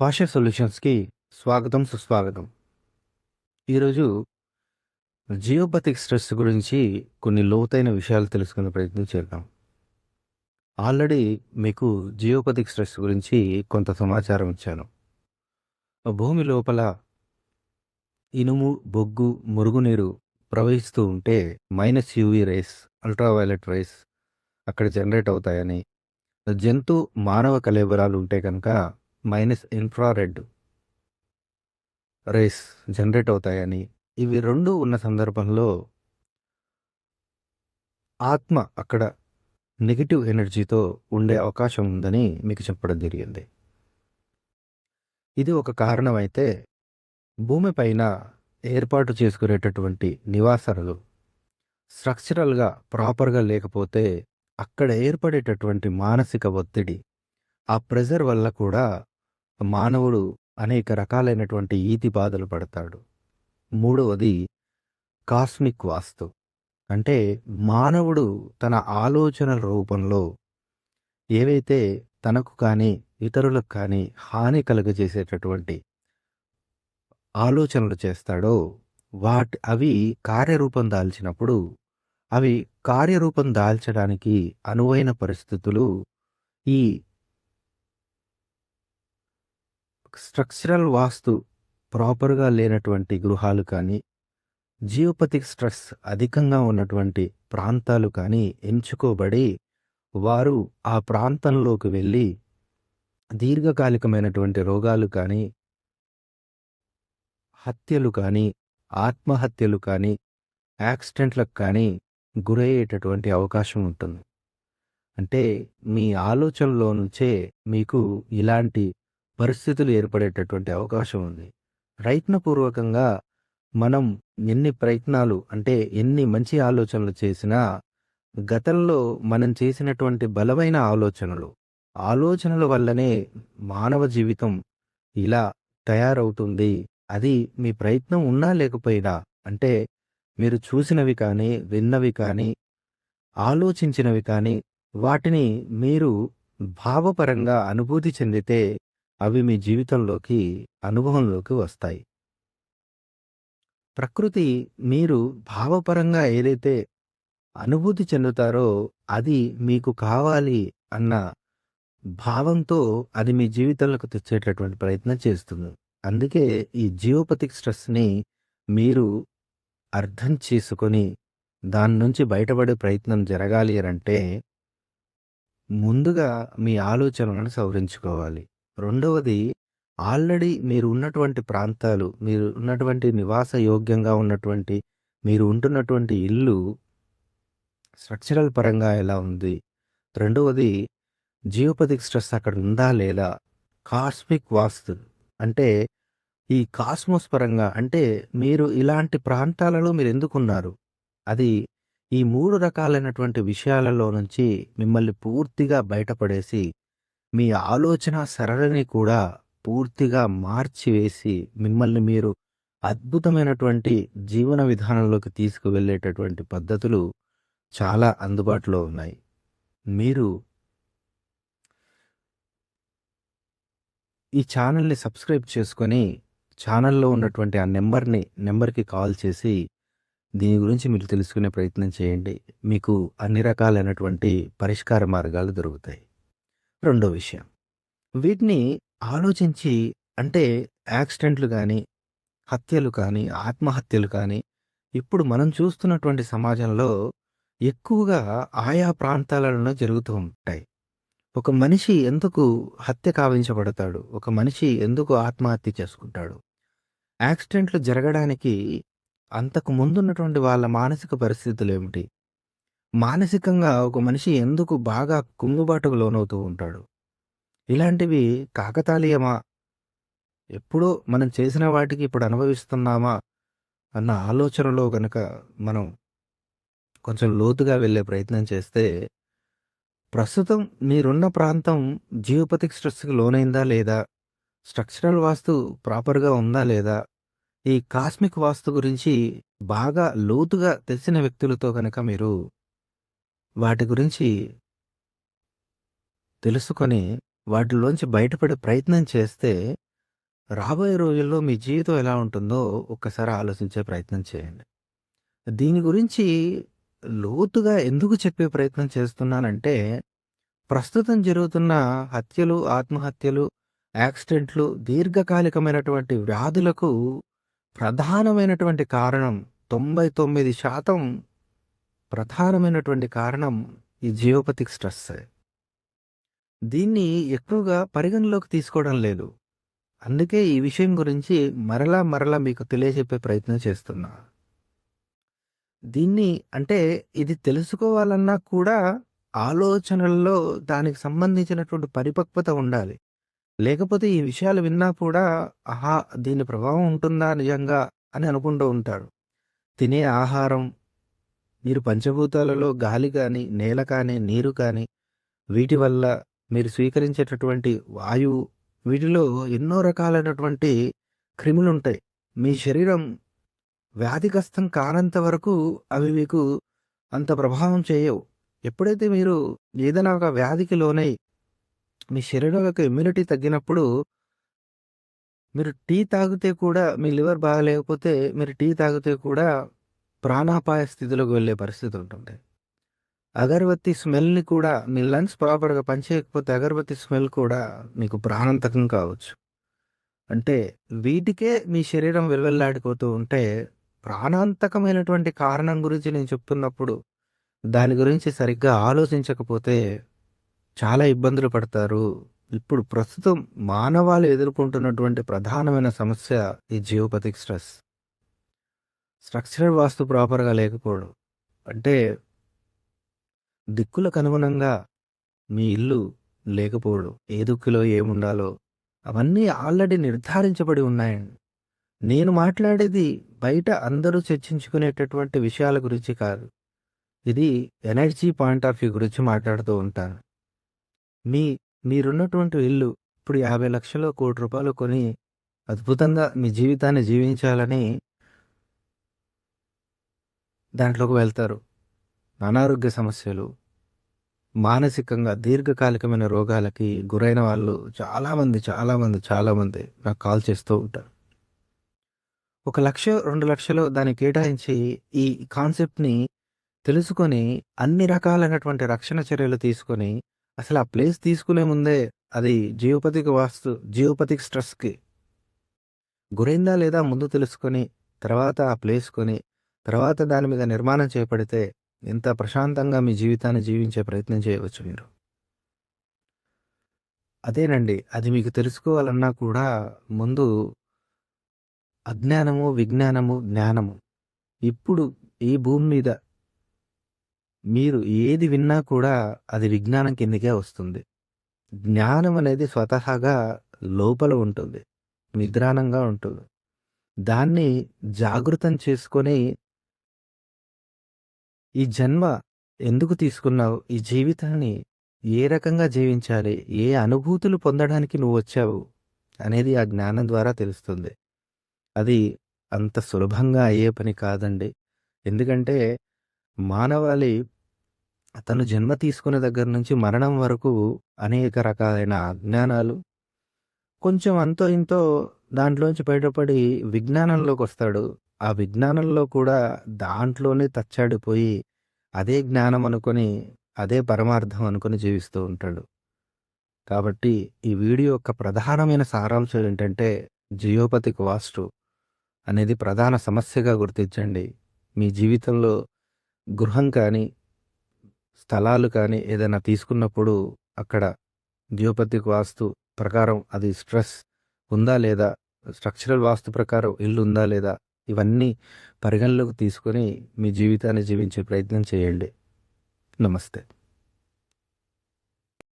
పాషా సొల్యూషన్స్‌కి స్వాగతం, సుస్వాగతం. ఈరోజు జియోపతిక్ స్ట్రెస్ గురించి కొన్ని లోతైన విషయాలు తెలుసుకునే ప్రయత్నం చేద్దాం. ఆల్రెడీ మీకు జియోపతిక్ స్ట్రెస్ గురించి కొంత సమాచారం ఇచ్చాను. భూమి లోపల ఇనుము, బొగ్గు, మురుగునీరు ప్రవహిస్తూ ఉంటే minus UV rays, ultraviolet rays అక్కడ జనరేట్ అవుతాయని, జంతు, మానవ కలేబరాలు ఉంటే కనుక మైనస్ ఇన్ఫ్రారెడ్ రేస్ జనరేట్ అవుతాయని, ఇవి రెండు ఉన్న సందర్భంలో ఆత్మ అక్కడ నెగిటివ్ ఎనర్జీతో ఉండే అవకాశం ఉందని మీకు చెప్పడం జరిగింది. ఇది ఒక కారణం అయితే, భూమి పైన ఏర్పాటు చేసుకునేటటువంటి నివాసాలు స్ట్రక్చరల్‌గా ప్రాపర్‌గా లేకపోతే, అక్కడ ఏర్పడేటటువంటి మానసిక ఒత్తిడి, ఆ ప్రెజర్ వల్ల కూడా మానవుడు అనేక రకాలైనటువంటి ఈతి బాధలు పడతాడు. మూడవది కాస్మిక్ వాస్తు. అంటే మానవుడు తన ఆలోచనల రూపంలో ఏవైతే తనకు కానీ, ఇతరులకు కానీ హాని కలుగజేసేటటువంటి ఆలోచనలు చేస్తాడో, వాటి అవి కార్యరూపం దాల్చినప్పుడు, అవి కార్యరూపం దాల్చడానికి అనువైన పరిస్థితులు ఈ స్ట్రక్చరల్ వాస్తు ప్రాపర్‌గా లేనటువంటి గృహాలు కానీ, జియోపతిక్ స్ట్రెస్ అధికంగా ఉన్నటువంటి ప్రాంతాలు కానీ ఎంచుకోబడి, వారు ఆ ప్రాంతంలోకి వెళ్ళి దీర్ఘకాలికమైనటువంటి రోగాలు కానీ హత్యలు కానీ, ఆత్మహత్యలు కానీ, యాక్సిడెంట్‌లకు కానీ గురయ్యేటటువంటి అవకాశం ఉంటుంది. అంటే మీ ఆలోచనలో నుంచే మీకు ఇలాంటి పరిస్థితులు ఏర్పడేటటువంటి అవకాశం ఉంది. ప్రయత్నపూర్వకంగా మనం ఎన్ని ప్రయత్నాలు అంటే ఎన్ని మంచి ఆలోచనలు చేసినా, గతంలో మనం చేసినటువంటి బలమైన ఆలోచనలు, ఆలోచనల వల్లనే మానవ జీవితం ఇలా తయారవుతుంది. అది మీ ప్రయత్నం ఉన్నా లేకపోయినా అంటే మీరు చూసినవి కానీ, విన్నవి కానీ, ఆలోచించినవి కానీ, వాటిని మీరు భావపరంగా అనుభూతి చెందితే అవి మీ జీవితంలోకి, అనుభవంలోకి వస్తాయి. ప్రకృతి మీరు భావపరంగా ఏదైతే అనుభూతి చెందుతారో, అది మీకు కావాలి అన్న భావంతో అది మీ జీవితంలోకి తెచ్చేటటువంటి ప్రయత్నం చేస్తుంది. అందుకే ఈ జియోపతిక్ స్ట్రెస్‌ని మీరు అర్థం చేసుకొని, దాని నుంచి బయటపడే ప్రయత్నం జరగాలి అంటే ముందుగా మీ ఆలోచనలను సవరించుకోవాలి. రెండవది ఆల్రెడీ మీరు ఉన్నటువంటి ప్రాంతాలు, మీరు ఉన్నటువంటి నివాస యోగ్యంగా ఉన్నటువంటి, మీరు ఉంటున్నటువంటి ఇల్లు స్ట్రక్చరల్ పరంగా ఎలా ఉంది? రెండవది జియోపతిక్ స్ట్రెస్ అక్కడ ఉందా లేదా? కాస్మిక్ వాస్తు అంటే ఈ కాస్మోస్ పరంగా అంటే మీరు ఇలాంటి ప్రాంతాలలో మీరు ఎందుకున్నారు అది ఈ మూడు రకాలైనటువంటి విషయాలలో నుంచి మిమ్మల్ని పూర్తిగా బయటపడేసి, మీ ఆలోచన సరళిని కూడా పూర్తిగా మార్చివేసి, మిమ్మల్ని మీరు అద్భుతమైనటువంటి జీవన విధానంలోకి తీసుకువెళ్ళేటటువంటి పద్ధతులు చాలా అందుబాటులో ఉన్నాయి. మీరు ఈ ఛానల్ని సబ్స్క్రైబ్ చేసుకొని, ఛానల్లో ఉన్నటువంటి ఆ నెంబర్ని నెంబర్కి కాల్ చేసి, దీని గురించి మీరు తెలుసుకునే ప్రయత్నం చేయండి. మీకు అన్ని రకాలైనటువంటి పరిష్కార మార్గాలు దొరుకుతాయి. రెండో విషయం. వీటిని ఆలోచించి అంటే యాక్సిడెంట్‌లు కానీ హత్యలు కానీ, ఆత్మహత్యలు కానీ, ఇప్పుడు మనం చూస్తున్నటువంటి సమాజంలో ఎక్కువగా ఆయా ప్రాంతాలలో జరుగుతూ ఉంటాయి. ఒక మనిషి ఎందుకు హత్య కావించబడతాడు? ఒక మనిషి ఎందుకు ఆత్మహత్య చేసుకుంటాడు? యాక్సిడెంట్‌లు జరగడానికి అంతకు ముందున్నటువంటి వాళ్ళ మానసిక పరిస్థితులు ఏమిటి మానసికంగా ఒక మనిషి ఎందుకు బాగా కుంగుబాటుకు లోనవుతూ ఉంటాడు? ఇలాంటివి కాకతాళీయమా? ఎప్పుడో మనం చేసిన వాటికి ఇప్పుడు అనుభవిస్తున్నామా? అన్న ఆలోచనలో కనుక మనం కొంచెం లోతుగా వెళ్ళే ప్రయత్నం చేస్తే, ప్రస్తుతం మీరున్న ప్రాంతం జియోపతిక్ స్ట్రెస్‌కి లోనైందా లేదా? స్ట్రక్చరల్ వాస్తు ప్రాపర్‌గా ఉందా లేదా? ఈ కాస్మిక్ వాస్తు గురించి బాగా లోతుగా తెలిసిన వ్యక్తులతో కనుక మీరు వాటి గురించి తెలుసుకొని వాటిలోంచి బయటపడే ప్రయత్నం చేస్తే రాబోయే రోజుల్లో మీ జీవితం ఎలా ఉంటుందో ఒక్కసారి ఆలోచించే ప్రయత్నం చేయండి. దీని గురించి లోతుగా ఎందుకు చెప్పే ప్రయత్నం చేస్తున్నానంటే, ప్రస్తుతం జరుగుతున్న హత్యలు, ఆత్మహత్యలు, యాక్సిడెంట్లు, దీర్ఘకాలికమైనటువంటి వ్యాధులకు ప్రధానమైనటువంటి కారణం 99% ప్రధానమైనటువంటి కారణం ఈ జియోపతిక్ స్ట్రెస్ దీన్ని ఎక్కువగా పరిగణలోకి తీసుకోవడం లేదు. అందుకే ఈ విషయం గురించి మరలా మరలా మీకు తెలియజెప్పే ప్రయత్నం చేస్తున్నా. దీన్ని అంటే ఇది తెలుసుకోవాలన్నా కూడా ఆలోచనల్లో దానికి సంబంధించినటువంటి పరిపక్వత ఉండాలి. లేకపోతే ఈ విషయాలు విన్నా కూడా ఆహా! దీని ప్రభావం ఉంటుందా నిజంగా అని అనుకుంటూ ఉంటారు. తినే ఆహారం, మీరు పంచభూతాలలో గాలి కానీ, నేల కానీ, నీరు కానీ వీటి వల్ల మీరు స్వీకరించేటటువంటి వాయువు వీటిలో ఎన్నో రకాలైనటువంటి క్రిములు ఉంటాయి మీ శరీరం వ్యాధిగ్రస్తం కానంత వరకు అవి మీకు అంత ప్రభావం చేయవు. ఎప్పుడైతే మీరు ఏదైనా ఒక వ్యాధికి లోనై మీ శరీరం యొక్క ఇమ్యూనిటీ తగ్గినప్పుడు మీరు టీ తాగితే కూడా మీ లివర్ బాగలేకపోతే మీరు టీ తాగితే కూడా ప్రాణాపాయ స్థితిలోకి వెళ్ళే పరిస్థితి ఉంటుంది. అగరబత్తి స్మెల్‌ని కూడా మీ లంగ్స్ ప్రాపర్‌గా పనిచేయకపోతే అగరబత్తి స్మెల్ కూడా మీకు ప్రాణాంతకం కావచ్చు. అంటే వీటికే మీ శరీరం వెలువెల్లాడిపోతూ ఉంటే ప్రాణాంతకమైనటువంటి కారణం గురించి నేను చెప్తున్నప్పుడు దాని గురించి సరిగ్గా ఆలోచించకపోతే చాలా ఇబ్బందులు పడతారు. ఇప్పుడు ప్రస్తుతం మానవాళి ఎదుర్కొంటున్నటువంటి ప్రధానమైన సమస్య ఈ జియోపతిక్ స్ట్రెస్. స్ట్రక్చరల్ వాస్తు ప్రాపర్‌గా లేకపోవడం. అంటే దిక్కులకు అనుగుణంగా మీ ఇల్లు లేకపోవడం. ఏ దిక్కులో ఏముండాలో అవన్నీ ఆల్రెడీ నిర్ధారించబడి ఉన్నాయండి. నేను మాట్లాడేది బయట అందరూ చర్చించుకునేటటువంటి విషయాల గురించి కాదు. ఇది ఎనర్జీ పాయింట్ ఆఫ్ వ్యూ గురించి మాట్లాడుతూ ఉంటాను. మీ మీరున్నటువంటి ఇల్లు ఇప్పుడు యాభై లక్షల కోటి రూపాయలు కొని అద్భుతంగా మీ జీవితాన్ని జీవించాలని దాంట్లోకి వెళ్తారు. అనారోగ్య సమస్యలు, మానసికంగా దీర్ఘకాలికమైన రోగాలకి గురైన వాళ్ళు చాలామంది, చాలామంది, చాలామంది నాకు కాల్ చేస్తూ ఉంటారు. ఒక లక్ష రెండు లక్షలు దాన్ని కేటాయించి ఈ కాన్సెప్ట్‌ని తెలుసుకొని అన్ని రకాలైనటువంటి రక్షణ చర్యలు తీసుకొని అసలు ఆ ప్లేస్ తీసుకునే ముందే అది జియోపతిక్ వాస్తు జియోపతిక్ స్ట్రెస్‌కి గురైందా లేదా ముందు తెలుసుకొని తర్వాత ఆ ప్లేస్ కొని తర్వాత దాని మీద నిర్మాణం చేపడితే ఎంత ప్రశాంతంగా మీ జీవితాన్ని జీవించే ప్రయత్నం చేయవచ్చు మీరు. అదేనండి. అది మీకు తెలుసుకోవాలన్నా కూడా ముందు అజ్ఞానము, విజ్ఞానము, జ్ఞానము. ఇప్పుడు ఈ భూమి మీద మీరు ఏది విన్నా కూడా అది విజ్ఞానం కిందకే వస్తుంది. జ్ఞానం అనేది స్వతహాగా లోపల ఉంటుంది. నిద్రాణంగా ఉంటుంది. దాన్ని జాగృతం చేసుకొని ఈ జన్మ ఎందుకు తీసుకున్నావు? ఈ జీవితాన్ని ఏ రకంగా జీవించాలి? ఏ అనుభూతులు పొందడానికి నువ్వు వచ్చావు అనేది ఆ జ్ఞానం ద్వారా తెలుస్తుంది. అది అంత సులభంగా అయ్యే పని కాదండి. ఎందుకంటే మానవాళి తను జన్మ తీసుకున్న దగ్గర నుంచి మరణం వరకు అనేక రకాలైన అజ్ఞానాలు కొంచెం అంతో ఇంతో దాంట్లోంచి బయటపడి విజ్ఞానంలోకి వస్తాడు ఆ విజ్ఞానంలో కూడా దాంట్లోనే తచ్చాడిపోయి అదే జ్ఞానం అనుకొని, అదే పరమార్థం అనుకొని జీవిస్తూ ఉంటాడు. కాబట్టి ఈ వీడియో యొక్క ప్రధానమైన సారాంశం ఏంటంటే జియోపతిక్ వాస్తు అనేది ప్రధాన సమస్యగా గుర్తించండి. మీ జీవితంలో గృహం కానీ, స్థలాలు కానీ ఏదైనా తీసుకున్నప్పుడు అక్కడ జియోపతిక్ వాస్తు ప్రకారం అది స్ట్రెస్ ఉందా లేదా? స్ట్రక్చరల్ వాస్తు ప్రకారం ఇల్లు ఉందా లేదా? ఇవన్నీ పరిగణలోకి తీసుకొని మీ జీవితాన్ని జీవించే ప్రయత్నం చేయండి. నమస్తే.